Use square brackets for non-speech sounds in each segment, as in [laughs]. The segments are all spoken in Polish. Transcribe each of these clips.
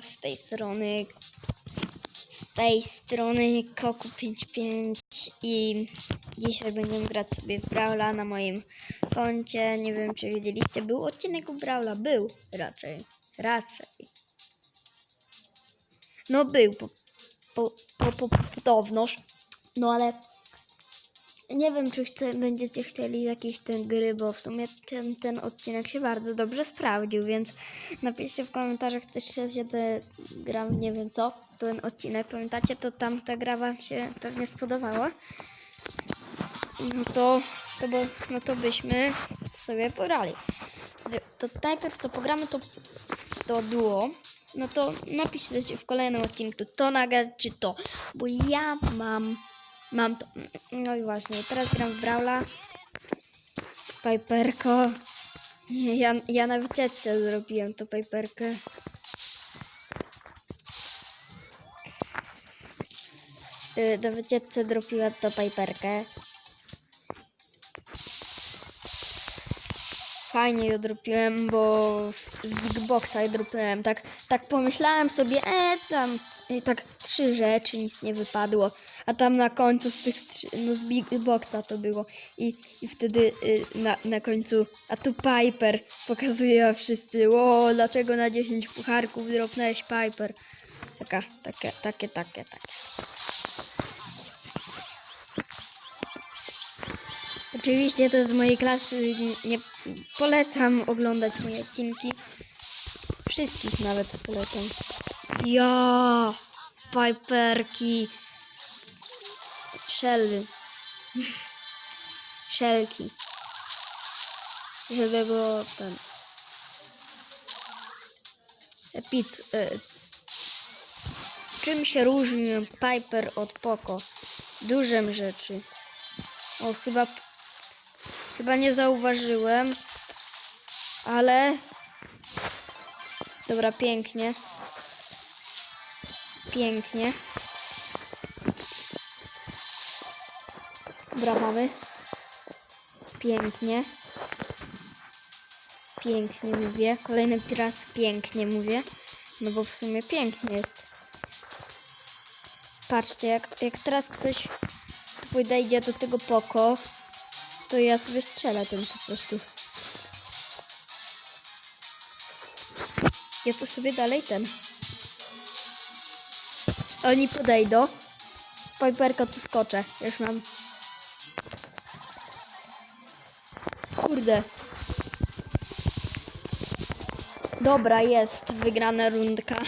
z tej strony z tej strony Koku 55 i dzisiaj będziemy grać sobie w Brawla na moim koncie. Nie wiem czy wiedzieliście, był odcinek u Brawla, był raczej, raczej. No był, po, po, po, po, podobnoż, no ale nie wiem, czy chce, będziecie chcieli jakieś te gry, bo w sumie ten, ten odcinek się bardzo dobrze sprawdził, więc napiszcie w komentarzach, chcecie się te gra, nie wiem co, ten odcinek, pamiętacie, to tam ta gra wam się pewnie spodobała. No to, to, bo, no to byśmy sobie pograli. To najpierw co pogramy, to, to duo. No to napiszcie w kolejnym odcinku, to nagrać czy to, bo ja mam Mam to. No i właśnie, teraz gram w Brawla. Piperko. Nie, ja, ja na wycieczce zrobiłem tą Piperkę. Yy, Na wycieczce dropiłem tą Piperkę. Fajnie ją dropiłem, bo z Big Boxa je dropiłem. Tak, tak pomyślałem sobie, e, tam i tak trzy rzeczy, nic nie wypadło. A tam na końcu z tych, no z Big Boxa to było. I, i wtedy y, na, na końcu, a tu Piper pokazuje wszyscy, o, dlaczego na 10 pucharków dropnąłeś Piper. Taka, takie, takie, takie, takie. Oczywiście to z mojej klasy nie, nie polecam oglądać moje odcinki. Wszystkich nawet polecam. Ja, Piperki. Shelly. Szelki. Żeby było ten. Epic. E, czym się różni Piper od Poco? Dużym rzeczy. O, chyba. Chyba nie zauważyłem. Ale. Dobra, pięknie. Pięknie. Dobra, mamy. Pięknie. Pięknie mówię. Kolejny raz pięknie mówię. No bo w sumie pięknie jest. Patrzcie, jak, jak teraz ktoś podejdzie do tego poko, to ja sobie strzelę ten po prostu. Ja to sobie dalej ten. Oni podejdą. Piperko tu skoczę. Już mam Kurde. Dobra, jest wygrana rundka.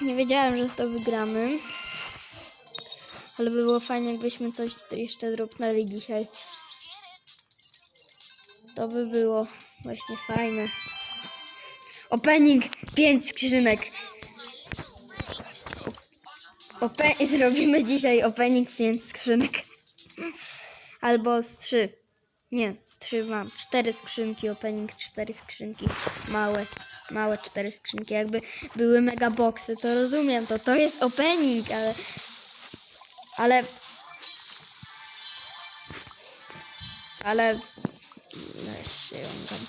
Nie wiedziałem, że to wygramy. Ale by było fajnie, jakbyśmy coś jeszcze dropnęli dzisiaj. To by było właśnie fajne. Opening 5 skrzynek. Ope [laughs] zrobimy dzisiaj opening 5 skrzynek. Albo z 3. Nie, z 3 mam. 4 skrzynki, opening 4 skrzynki. Małe, małe 4 skrzynki. Jakby były mega boxy, to rozumiem, to to jest opening, ale... Ale... Ale... No, się jąkam.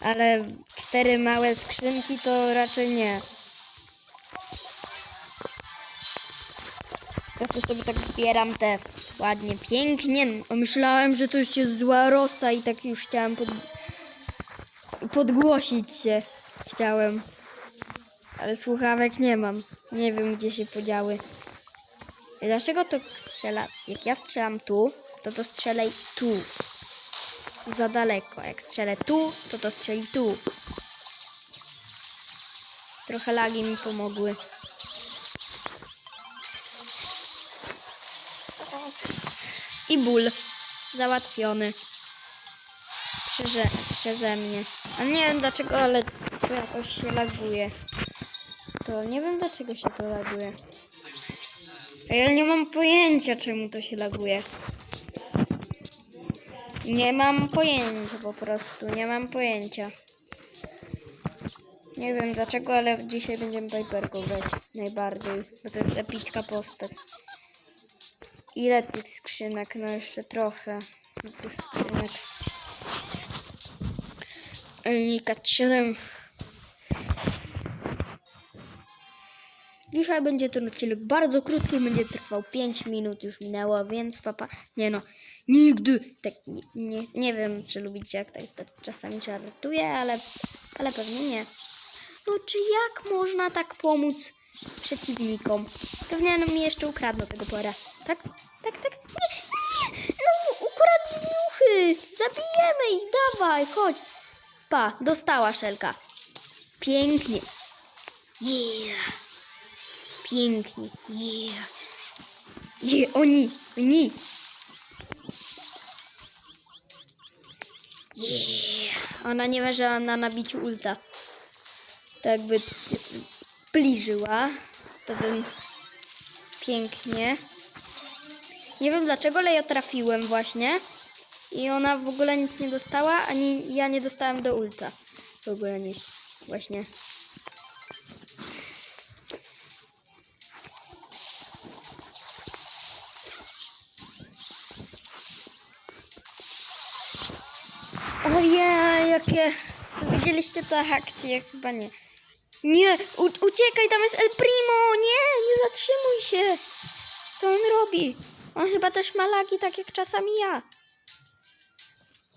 Ale cztery małe skrzynki to raczej nie. Też sobie tak zbieram te ładnie, pięknie. Myślałem, że to już jest zła rosa i tak już chciałem pod... podgłosić się. Chciałem. Ale słuchawek nie mam. Nie wiem, gdzie się podziały. Dlaczego to strzela? Jak ja strzelam tu, to to strzelaj tu. Za daleko. Jak strzelę tu, to to strzeli tu. Trochę lagi mi pomogły. I ból. Załatwiony. Przeze, przeze mnie. A nie wiem dlaczego, ale to jakoś się laguje. To nie wiem dlaczego się to laguje. A ja nie mam pojęcia czemu to się laguje. Nie mam pojęcia po prostu. Nie mam pojęcia. Nie wiem dlaczego, ale dzisiaj będziemy Piperką grać najbardziej. Bo to jest epicka postać. Ile tych skrzynek? No jeszcze trochę. Tych skrzynek. Elnika 7. Dzisiaj będzie ten odcinek bardzo krótki, będzie trwał 5 minut, już minęło, więc papa, nie no, nigdy, tak nie, nie, nie wiem, czy lubicie jak tak, tak czasami żartuję, ale, ale pewnie nie. No czy jak można tak pomóc przeciwnikom? Pewnie no mi jeszcze ukradną tego pora. Tak? Tak, tak? Nie, nie! No ukradli muchy! Zabijemy ich, dawaj, chodź! Pa, dostała szelka. Pięknie. Yeah. Pięknie. Yeah. Yeah. Oni, oni. Yeah. Ona nie leżała na nabiciu ulta. To jakby bliżyła, to bym pięknie. Nie wiem dlaczego, ale ja trafiłem właśnie. I ona w ogóle nic nie dostała, ani ja nie dostałem do ulta. W ogóle nic. Właśnie. Ojej, jakie... Widzieliście te akcje? Chyba nie. Nie, u, uciekaj, tam jest El Primo! Nie, nie zatrzymuj się! Co on robi? On chyba też ma lagi, tak jak czasami ja.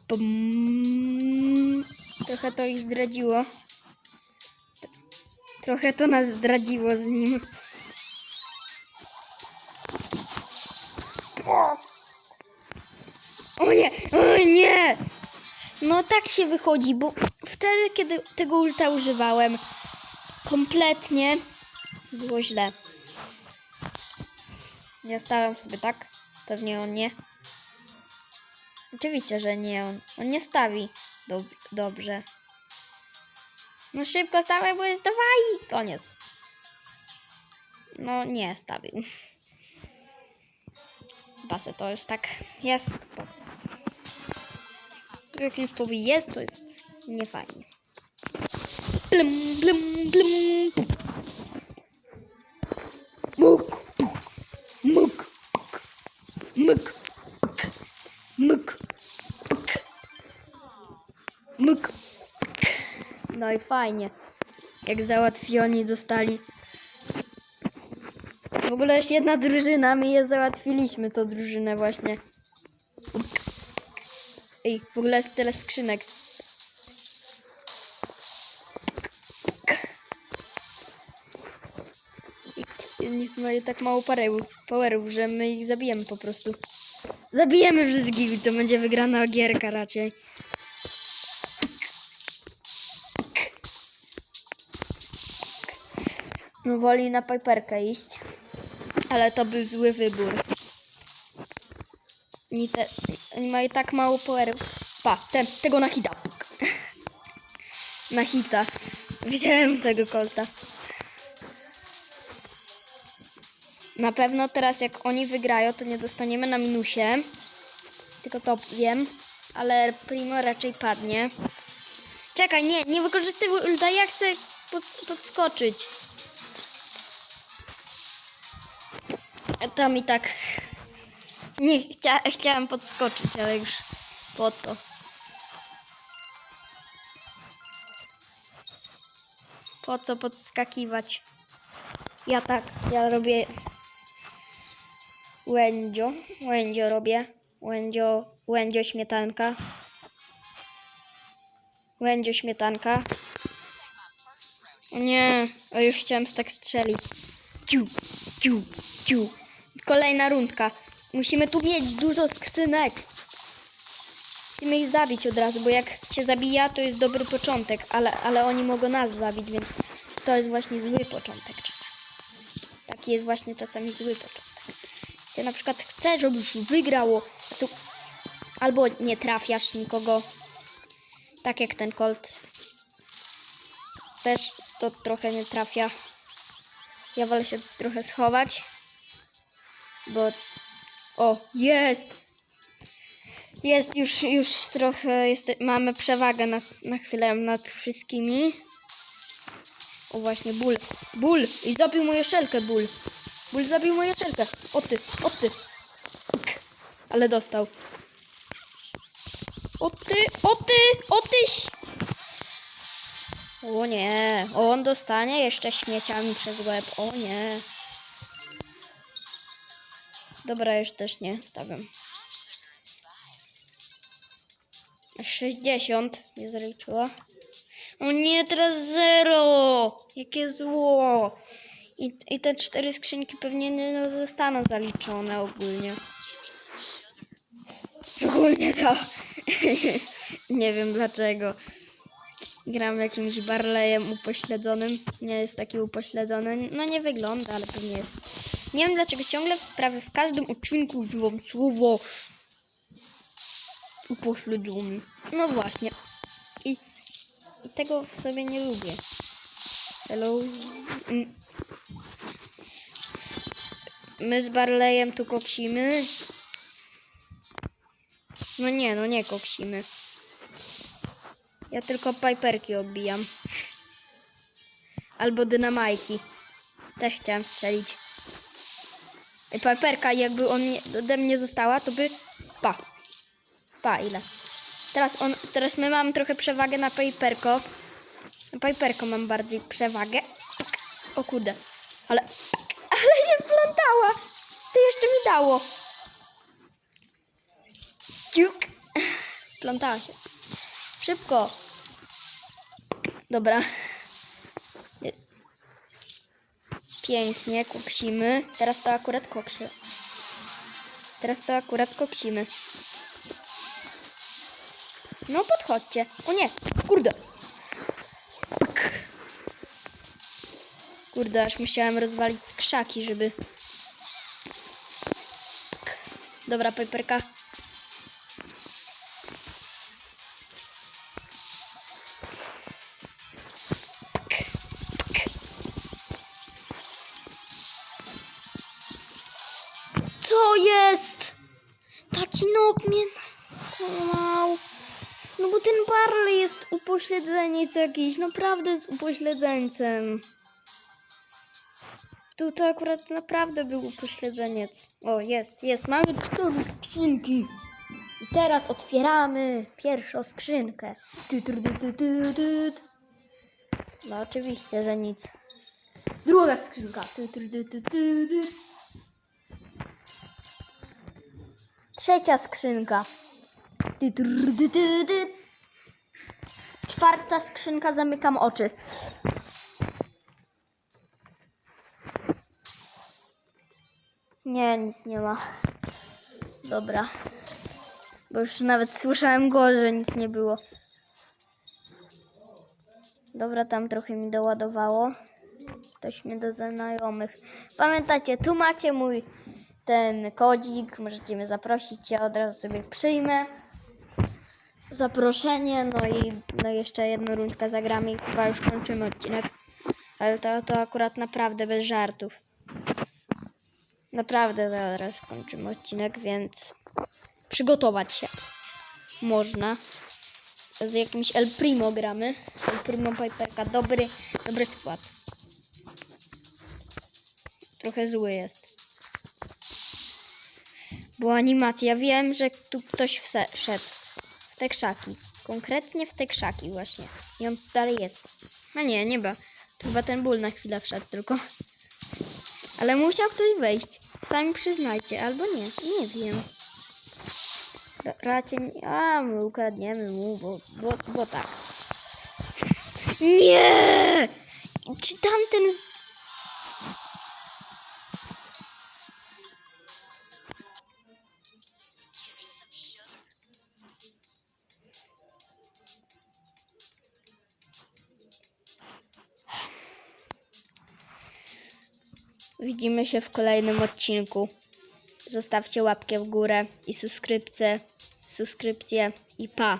Bum. Trochę to ich zdradziło. Trochę to nas zdradziło z nim. O nie, o nie! No tak się wychodzi, bo wtedy, kiedy tego ulta używałem, kompletnie było źle. Ja stałem sobie tak, pewnie on nie. Oczywiście, że nie on. On nie stawi dob dobrze. No szybko stawaj, bo jest dawaj! Koniec. No nie stawił. Basę to jest tak. Jest. Jak już powie jest, to jest niefajnie. Blum, blum, blum. Muk. Muk. Muk. No i fajnie. Jak załatwioni dostali. W ogóle jest jedna drużyna, my je załatwiliśmy, tą drużynę właśnie. Ej, w ogóle jest tyle skrzynek. I nic mają tak mało powerów, powerów, że my ich zabijemy po prostu. Zabijemy wszystkich to będzie wygrana gierka raczej. No woli na Piperkę iść, ale to był zły wybór. Oni, te, oni tak mało powerów. Pa, ten, tego na hita. [laughs] na hita. Widziałem tego kolta. Na pewno teraz jak oni wygrają, to nie dostaniemy na minusie. Tylko to wiem. Ale Primo raczej padnie. Czekaj, nie, nie wykorzystywuj ulta, ja chcę pod, podskoczyć. Tam i tak nie chcia, chciałem podskoczyć, ale już po co? Po co podskakiwać? Ja tak, ja robię łędzio, łędzio robię, łędzio, łędzio śmietanka. Łędzio śmietanka. O nie, o już chciałem tak strzelić. Ciu, ciu, ciu. Kolejna rundka. Musimy tu mieć dużo skrzynek. Musimy ich zabić od razu, bo jak się zabija, to jest dobry początek, ale, ale oni mogą nas zabić, więc to jest właśnie zły początek czasami. Taki jest właśnie czasami zły początek. Gdzie na przykład chcesz, żebyś wygrało, a tu albo nie trafiasz nikogo, tak jak ten Colt. Też to trochę nie trafia. Ja wolę się trochę schować, bo o, jest! Jest już, już trochę, jest, mamy przewagę na, na chwilę nad wszystkimi. O właśnie, ból, ból! I zabił moją szelkę, ból. Ból zabił moją szelkę. O ty, o ty. Ale dostał. O ty, o ty, o ty! O nie, on dostanie jeszcze śmieciami przez łeb. O nie. Dobra, już też nie stawiam. 60 nie zaliczyła. O nie, teraz zero! Jakie zło! I, I te cztery skrzynki pewnie nie no, zostaną zaliczone ogólnie. Ogólnie to. [laughs] nie wiem dlaczego. Gram jakimś Barleyem upośledzonym. Nie jest taki upośledzony. No nie wygląda, ale pewnie jest. Nie wiem dlaczego ciągle prawie w każdym odcinku używam słowo upośledzony. No właśnie. I, I tego w sobie nie lubię. Hello. Mm. My z Barleyem tu koksimy. No nie, no nie koksimy. Ja tylko piperki odbijam. Albo dynamajki. Też chciałam strzelić. Piperka jakby on ode mnie została, to by... Pa. Pa, ile? Teraz on, teraz my mamy trochę przewagę na piperko. Na piperko mam bardziej przewagę. O kurde. Ale... Ale się wplątała. To jeszcze mi dało. Ciuk. Wplątała się. Szybko. Dobra. Pięknie, koksimy. Teraz to akurat koksy. Teraz to akurat koksimy. No podchodźcie. O nie, kurde. Kurde, aż musiałem rozwalić krzaki, żeby... Dobra, Piperka. Co jest? Taki nok mnie skłamał. No bo ten Barley jest upośledzeniec jakiś. Naprawdę jest upośledzeńcem. Tu to akurat naprawdę był upośledzeniec. O, jest, jest. Mamy cztery skrzynki. I teraz otwieramy pierwszą skrzynkę. No oczywiście, że nic. Druga skrzynka. Trzecia skrzynka. Czwarta skrzynka, zamykam oczy. Nie, nic nie ma. Dobra. Bo już nawet słyszałem go, że nic nie było. Dobra, tam trochę mi doładowało. Ktoś mnie do znajomych. Pamiętacie, tu macie mój ten kodzik. Możecie mnie zaprosić, ja od razu sobie przyjmę zaproszenie. No i no jeszcze jedną rundkę zagramy i chyba już kończymy odcinek. Ale to, to akurat naprawdę bez żartów. Naprawdę zaraz kończymy odcinek, więc przygotować się można. Z jakimś El Primo gramy. El Primo Piperka. Dobry, dobry skład. Trochę zły jest. Była animacja. Wiem, że tu ktoś wse- szedł. W te krzaki. Konkretnie w te krzaki właśnie. I on dalej jest. A nie, nie ba. Chyba ten ból na chwilę wszedł tylko. Ale musiał ktoś wejść. Sami przyznajcie, albo nie. Nie wiem. Ra- Raczej. A, my ukradniemy mu, bo, bo, bo tak. Nie! Czy tamten. Widzimy się w kolejnym odcinku. Zostawcie łapkę w górę i subskrypcję, subskrypcję i pa.